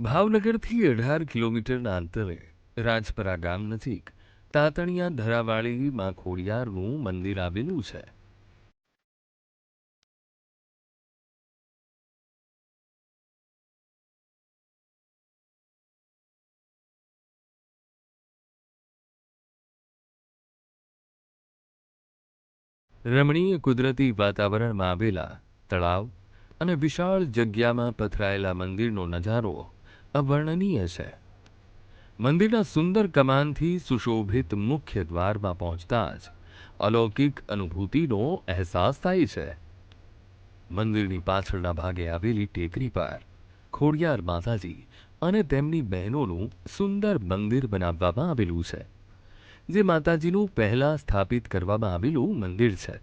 ભાવનગરથી અઢાર કિલોમીટરના અંતરે રાજપરા ગામ નજીક તાતણિયા ધરાવાળી માં ખોડિયારનું મંદિર આવેલું છે. રમણીય કુદરતી વાતાવરણમાં આવેલા તળાવ અને વિશાળ જગ્યામાં પથરાયેલા મંદિરનો નજારો અવર્ણનીય છે. મંદિરના સુંદર કમાનથી સુશોભિત મુખ્ય દ્વારમાં પહોંચતા જ અલૌકિક અનુભૂતિનો અહેસાસ થાય છે. મંદિરની પાછળના ભાગે આવેલી ટેકરી પર ખોડિયાર માતાજી અને તેમની બહેનોનું સુંદર મંદિર બનાવવામાં આવેલું છે, જે માતાજીનું પહેલા સ્થાપિત કરવામાં આવેલું મંદિર છે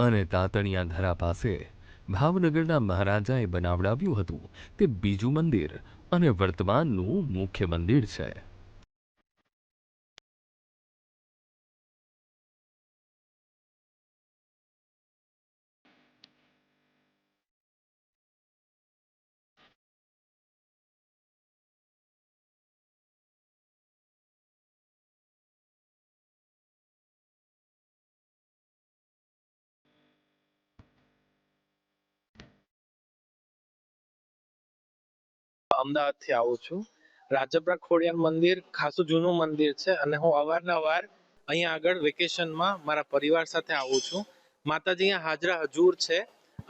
અને તાતણિયા ધરા પાસે ભાવનગરના મહારાજાએ બનાવડાવ્યું હતું તે બીજું મંદિર અને વર્તમાનનું મુખ્ય મંદિર છે. અમદાવાદથી આવું છું. રાજપરા ખોડિયાર મંદિર, ખાસું જૂનું મંદિર છે અને હું અવારનવાર અહીંયા આગળ વેકેશનમાં મારા પરિવાર સાથે આવું છું. માતાજી અહીંયા હાજરા હજુર છે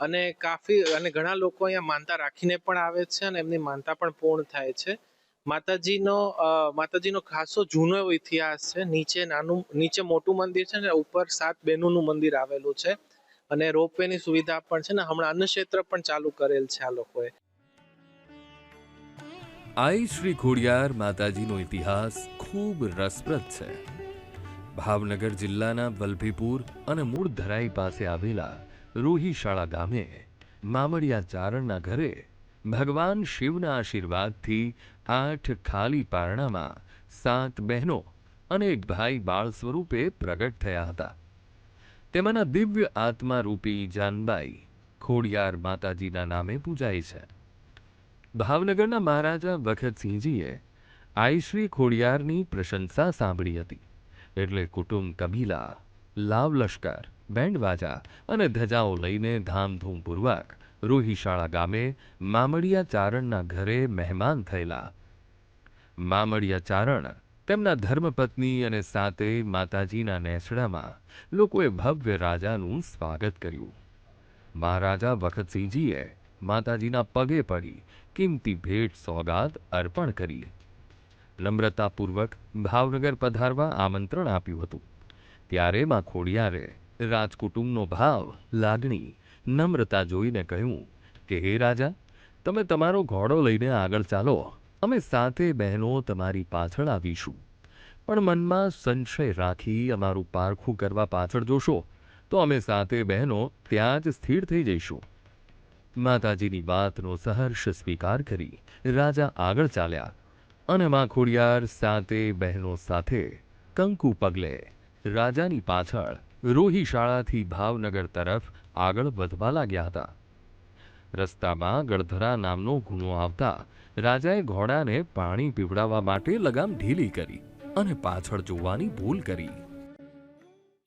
અને કાફી અને ઘણા લોકો અહીંયા માનતા રાખીને પણ આવે છે અને એમની માનતા પણ પૂર્ણ થાય છે. માતાજીનો માતાજીનો ખાસો જૂનો એવો ઇતિહાસ છે. નીચે નાનું, નીચે મોટું મંદિર છે ને ઉપર સાત બહેનોનું મંદિર આવેલું છે અને રોપવેની સુવિધા પણ છે ને હમણાં અન્ન ક્ષેત્ર પણ ચાલુ કરેલ છે આ લોકોએ. આઈ શ્રી ખોડિયાર માતાજીનો ઇતિહાસ ખૂબ રસપ્રદ છે. ભાવનગર જિલ્લાના વલભીપુર અને મૂળ ધરાઈ પાસે આવેલા રોહીશાળા ગામે મામડિયા ચારણના ઘરે ભગવાન શિવના આશીર્વાદથી આઠ ખાલી પારણામાં સાત બહેનો અને એક ભાઈ બાળ સ્વરૂપે પ્રગટ થયા હતા. તેમાંના દિવ્ય આત્મા રૂપી જાનબાઈ ખોડિયાર માતાજીના નામે પૂજાય છે. ભાવનગરના મહારાજા વખતસિંહજીએ આઈશ્રી ખોડિયારની પ્રશંસા સાંભળી હતી. એટલે કુટુંબ કબીલા, લાવ લશ્કર, બેન્ડવાજા અને ધજાઓ લઈને ધામધૂમપૂર્વક રોહિશાળા ગામે મામડિયા ચારણના ઘરે મહેમાન થયેલા. મામડિયા ચારણ તેમના ધર્મપત્ની અને સાતે માતાજીના નેસડામાં લોકોએ ભવ્ય રાજાનું સ્વાગત કર્યું. મહારાજા વખતસિંહજીએ માતાજીના પગે પડી કિંમતી ભેટ સોગાદ અર્પણ કરી. નમ્રતાપૂર્વક ભાવનગર પધારવા આમંત્રણ આપ્યું હતું. ત્યારે માં ખોડિયારે રાજકુટુંબનો ભાવ, લાગણી, નમ્રતા જોઈને કહ્યું, કે હે રાજા, તમે તમારો ઘોડો લઈને આગળ ચાલો, અમે સાથે બહેનો તમારી પાછળ આવીશું. પણ મનમાં સંશય રાખી અમારું પારખું કરવા પાછળ જોશો, તો અમે સાથે બહેનો ત્યાં જ સ્થિર થઈ જઈશું. માતાજીની વાતનો સહર્ષ સ્વીકાર કરી રાજા આગળ ચાલ્યા અને માં ખોડિયાર સાતે બહેનો સાથે કંકુ પગલે રાજાની પાછળ રોહિશાળાથી ભાવનગર તરફ આગળ વધવા લાગ્યા હતા. રસ્તામાં ગળધરા નામનો ગુનો આવતા રાજાએ ઘોડાને પાણી પીવડાવવા માટે લગામ ઢીલી કરી અને પાછળ જોવાની ભૂલ કરી.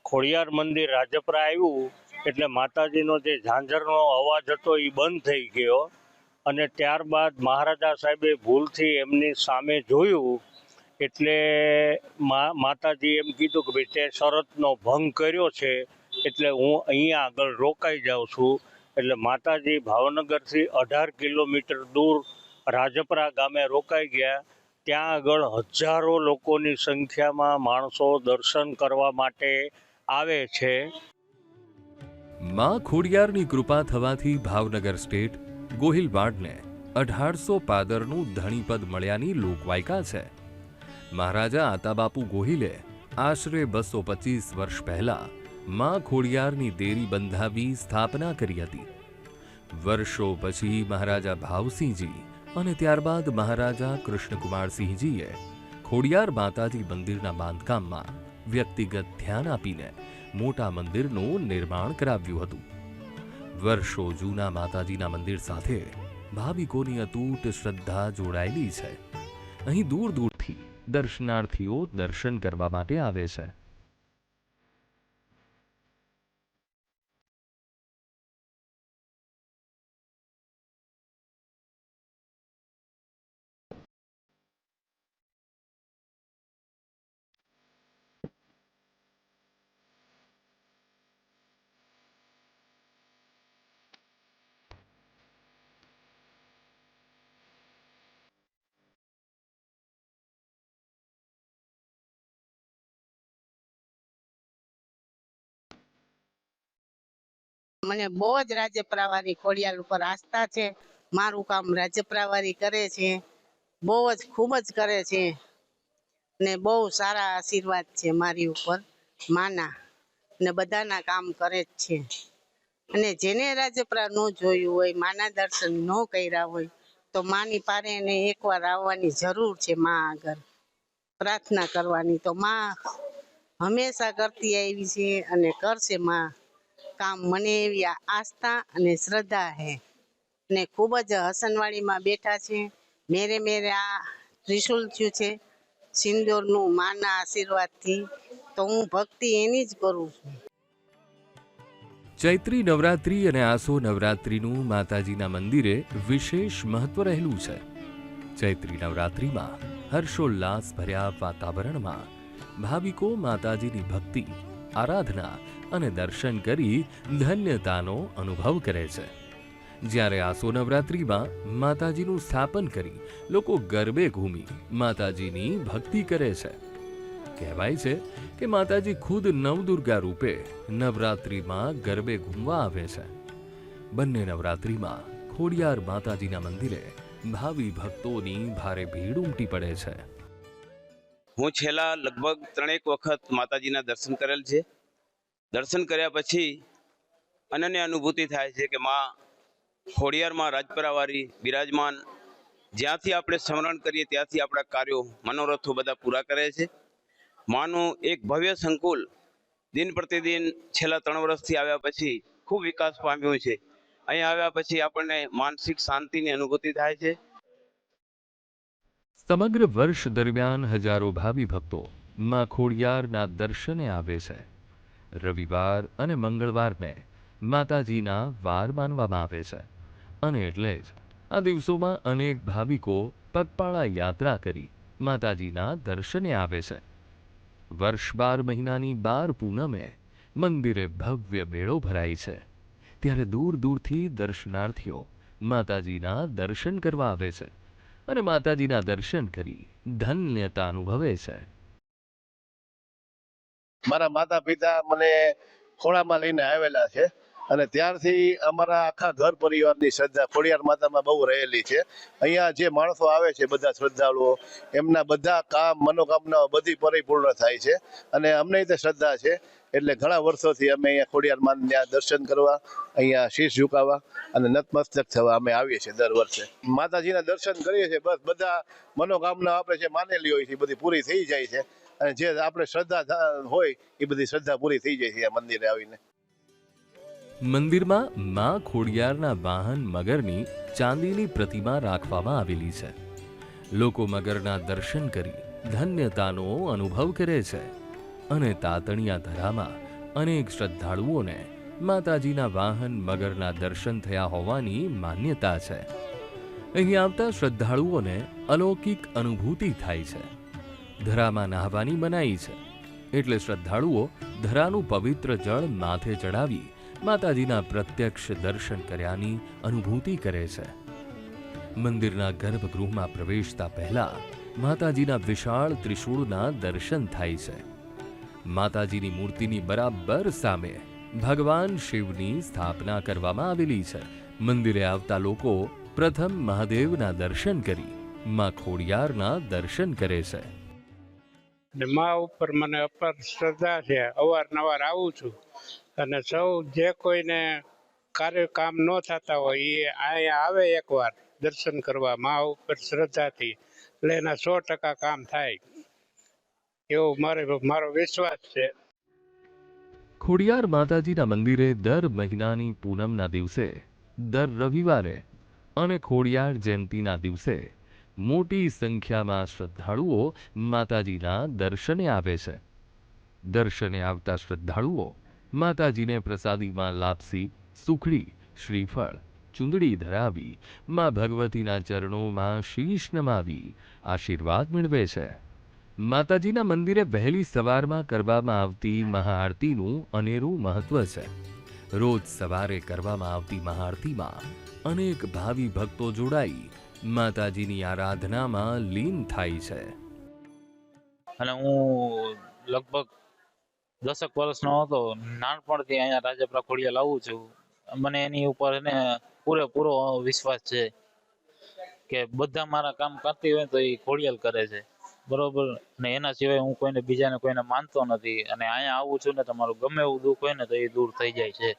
ખોડિયાર મંદિર રાજપરા આવ્યું એટલે માતાજીનો જે ઝાંઝરનો અવાજ હતો એ બંધ થઈ ગયો. અને ત્યારબાદ મહારાજા સાહેબે ભૂલથી એમની સામે જોયું, એટલે માતાજી એમ કીધું કે ભાઈ, તે શરતનો ભંગ કર્યો છે, એટલે હું અહીંયા આગળ રોકાઈ જાઉં છું. એટલે માતાજી ભાવનગરથી અઢાર કિલોમીટર દૂર રાજપરા ગામે રોકાઈ ગયા. ત્યાં આગળ હજારો લોકોની સંખ્યામાં માણસો દર્શન કરવા માટે આવે છે. માં ખોડિયારની કૃપા થવાથી ભાવનગર સ્ટેટ ગોહિલવાડને અઢારસો પાદરનું ધણીપદ મળ્યાની લોકવાયકા છે. મહારાજા આતાબાપુ ગોહિલે આશરે બસો પચીસ વર્ષ પહેલા માં ખોડિયારની દેરી બંધાવી સ્થાપના કરી હતી. વર્ષો પછી મહારાજા ભાવસિંહજી અને ત્યારબાદ મહારાજા કૃષ્ણકુમારસિંહજીએ ખોડિયાર માતાજી મંદિરના બાંધકામમાં વ્યક્તિગત ધ્યાન આપીને મોટા મંદિરનું નિર્માણ કરાવ્યું હતું. વર્ષો જૂના માતાજીના મંદિર સાથે ભાવિકોની અતૂટ શ્રદ્ધા જોડાયેલી છે. અહીં દૂર દૂરથી દર્શનાર્થીઓ દર્શન કરવા માટે આવે છે. મને બહુ જ રાજપરાવાળી ખોડિયાર ઉપર આસ્થા છે. મારું કામ રાજપરાવાળી કરે છે. બહુ જ ખૂબ જ કરે છે. ને બહુ સારા આશીર્વાદ છે મારી ઉપર, માના. ને બધાના કામ કરે જ છે. અને જેને રાજ્યપ્રા ન જોયું હોય, માના દર્શન ન કર્યા હોય, તો માની પારે એને એકવાર આવવાની જરૂર છે માં આગળ. પ્રાર્થના કરવાની તો માં હંમેશા કરતી આવી છે અને કરશે માં. કામ મને એવી આસ્થા અને શ્રદ્ધા છે ને ખૂબ જ હસનવાડીમાં બેઠા છે. મેરે મેરે આ ત્રિશુલ થયું છે સિંદૂરનું માના આશીર્વાદથી. તો હું ભક્તિ એની જ કરું છું. ચૈત્રી નવરાત્રી અને આસો નવરાત્રીનું માતાજીના મંદિરે વિશેષ મહત્વ રહેલું છે. ચૈત્રી નવરાત્રીમાં હર્ષોલ્લાસ ભર્યા વાતાવરણમાં ભાવિકો માતાજીની ભક્તિ આરાધના અને દર્શન કરી ધન્યતાનો અનુભવ કરે છે. જ્યારે આસો નવરાત્રિમાં માતાજીનું સ્થાપન કરી લોકો ગરબે ઘૂમી માતાજીની ભક્તિ કરે છે. કહેવાય છે કે માતાજી ખુદ નવદુર્ગા રૂપે નવરાત્રિમાં ગરબે ઘૂમવા આવે છે. બંને નવરાત્રિમાં ખોડિયાર માતાજીના મંદિરે ભાવિ ભક્તોની ભારે ભીડ ઉમટી પડે છે. હું છેલ્લા લગભગ ત્રણેક વખત માતાજીના દર્શન કરેલ છે. દર્શન કર્યા પછી અનન્ય અનુભૂતિ થાય છે કે માં ખોડિયારમાં રાજપરાવારી બિરાજમાન જ્યાંથી આપણે સ્મરણ કરીએ ત્યાંથી આપણા કાર્યો મનોરથો બધા પૂરા કરે છે. માનું એક ભવ્ય સંકુલ દિન પ્રતિદિન છેલ્લા ત્રણ વર્ષથી આવ્યા પછી ખૂબ વિકાસ પામ્યું છે. અહીં આવ્યા પછી આપણને માનસિક શાંતિની અનુભૂતિ થાય છે. સમગ્ર વર્ષ દરમિયાન હજારો ભાવિ ભક્તો માં ખોડિયારના દર્શને આવે છે. રવિવાર અને મંગળવારને માતાજીના વાર માનવામાં આવે છે. અને એટલે જ આ દિવસોમાં અનેક ભાવિકો પગપાળા યાત્રા કરી માતાજીના દર્શને આવે છે. વર્ષ બાર મહિનાની બાર પૂનમે મંદિરે ભવ્ય મેળો ભરાય છે. ત્યારે દૂર દૂરથી દર્શનાર્થીઓ માતાજીના દર્શન કરવા આવે છે. અને માતાજીના દર્શન કરી ધન્યતા અનુભવે છે. મારા માતા પિતા મને ખોળામાં લઈને આવેલા છે. અને ત્યારથી અમારા આખા ઘર પરિવારની શ્રદ્ધા ખોડિયાર માતામાં બહુ રહેલી છે. અહીંયા જે માણસો આવે છે બધા શ્રદ્ધાળુઓ, એમના બધા કામ, મનોકામનાઓ બધી પરિપૂર્ણ થાય છે અને અમને તે શ્રદ્ધા છે. એટલે ઘણા વર્ષોથી અમે અહીંયા ખોડિયાર માના દર્શન કરવા, અહીંયા શીશ ઝુકાવવા અને નતમસ્તક થવા અમે આવીએ છીએ દર વર્ષે. માતાજીના દર્શન કરીએ છીએ, બસ બધા મનોકામના આપણે જે માનેલી હોય છે બધી પૂરી થઈ જાય છે. અને જે આપણે શ્રદ્ધા હોય એ બધી શ્રદ્ધા પૂરી થઈ જાય છે મંદિરે આવીને. મંદિરમાં મા ખોડિયારના વાહન મગરની ચાંદીની પ્રતિમા રાખવામાં આવેલી છે. લોકો મગરના દર્શન કરી ધન્યતાનો અનુભવ કરે છે અને તાતણિયા ધરામાં અનેક શ્રદ્ધાળુઓને માતાજીના વાહન મગરના દર્શન થયા હોવાની માન્યતા છે. અહીં આવતા શ્રદ્ધાળુઓને અલૌકિક અનુભૂતિ થાય છે. ધરામાં નાહવાની મનાઈ છે. એટલે શ્રદ્ધાળુઓ ધરાનું પવિત્ર જળ માથે ચડાવી માતાજીના પ્રત્યક્ષ દર્શન કર્યાની અનુભૂતિ કરે છે. મંદિરના ગર્ભગૃહમાં પ્રવેશતા પહેલા માતાજીના વિશાળ ત્રિશૂળના દર્શન થાય છે. માતાજીની મૂર્તિની બરાબર સામે ભગવાન શિવની સ્થાપના કરવામાં આવેલી છે. મંદિરે આવતા લોકો પ્રથમ મહાદેવના દર્શન કરી માં ખોડિયારના દર્શન કરે છે. ને મા ઉપર મને અપાર શ્રદ્ધા છે. અવારનવાર આવું છું. અને સૌ જે કોઈને કાર્ય કામ ન થતા હોય, એ અહીંયા આવે એકવાર દર્શન કરવા મા ઉપર શ્રદ્ધાથી, એટલે એના સો ટકા કામ થાય. એવો મારે, મારો વિશ્વાસ છે. ખોડિયાર માતાજીના મંદિરે દર મહિનાની પૂનમના દિવસે, દર રવિવારે અને ખોડિયાર જયંતિના દિવસે મોટી સંખ્યામાં શ્રદ્ધાળુઓ માતાજીના દર્શને આવે છે. દર્શને આવતા શ્રદ્ધાળુઓ માતાજીને પ્રસાદીમાં લાપસી, સુખડી, શ્રીફળ, ચૂંદડી ધરાવી, મા ભગવતીના ચરણોમાં શીશ નમાવી, આશીર્વાદ મેળવે છે. માતાજીના મંદિરે વહેલી સવારમાં કરવામાં આવતી મહાઆરતીનું અનેરું મહત્વ છે. રોજ સવારે કરવામાં આવતી મહાઆરતીમાં અનેક ભાવિ ભક્તો જોડાઈ માતાજીની આરાધનામાં લીન થાય છે. અને હું લગભગ દસક વર્ષનો હતો. નાનપણથી અહીંયા રાજપરા ખોડિયા લાવું છું. મને એની ઉપર એને પૂરેપૂરો વિશ્વાસ છે કે બધા મારા કામ કરતી હોય તો એ ખોડિયાલ કરે છે. બરોબર? અને એના સિવાય હું કોઈને બીજાને કોઈને માનતો નથી. અને અહીંયા આવું છું ને તમારું ગમે એવું દુઃખ હોય ને તો એ દૂર થઈ જાય છે.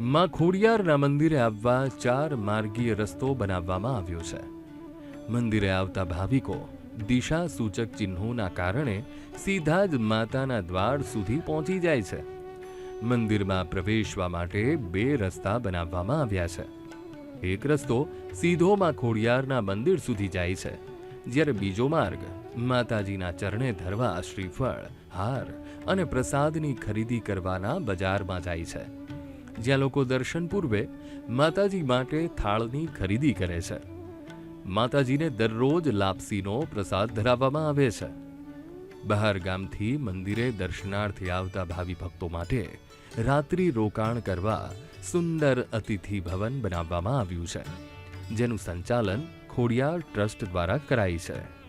માં ખોડિયારના મંદિરે આવવા ચાર માર્ગીય રસ્તો બનાવવામાં આવ્યો છે. મંદિરે આવતા ભાવિકો દિશા સૂચક ચિહ્નોના કારણે સીધા જ માતાના દ્વાર સુધી પહોંચી જાય છે. મંદિરમાં પ્રવેશવા માટે બે રસ્તા બનાવવામાં આવ્યા છે. એક રસ્તો સીધોમાં ખોડિયારના મંદિર સુધી જાય છે, જ્યારે બીજો માર્ગ માતાજીના ચરણે ધરવા શ્રીફળ, હાર અને પ્રસાદની ખરીદી કરવાના બજારમાં જાય છે. જ્યાં લોકો દર્શન પૂર્વે માતાજી માટે થાળની ખરીદી કરે છે. માતાજીને દરરોજ લાપસીનો પ્રસાદ ધરાવવામાં આવે છે. બહાર ગામથી મંદિરે દર્શનાર્થે આવતા ભાવિ ભક્તો માટે રાત્રિ રોકાણ કરવા સુંદર અતિથિ ભવન બનાવવામાં આવ્યું છે, જેનું સંચાલન ખોડિયાર ટ્રસ્ટ દ્વારા કરાય છે.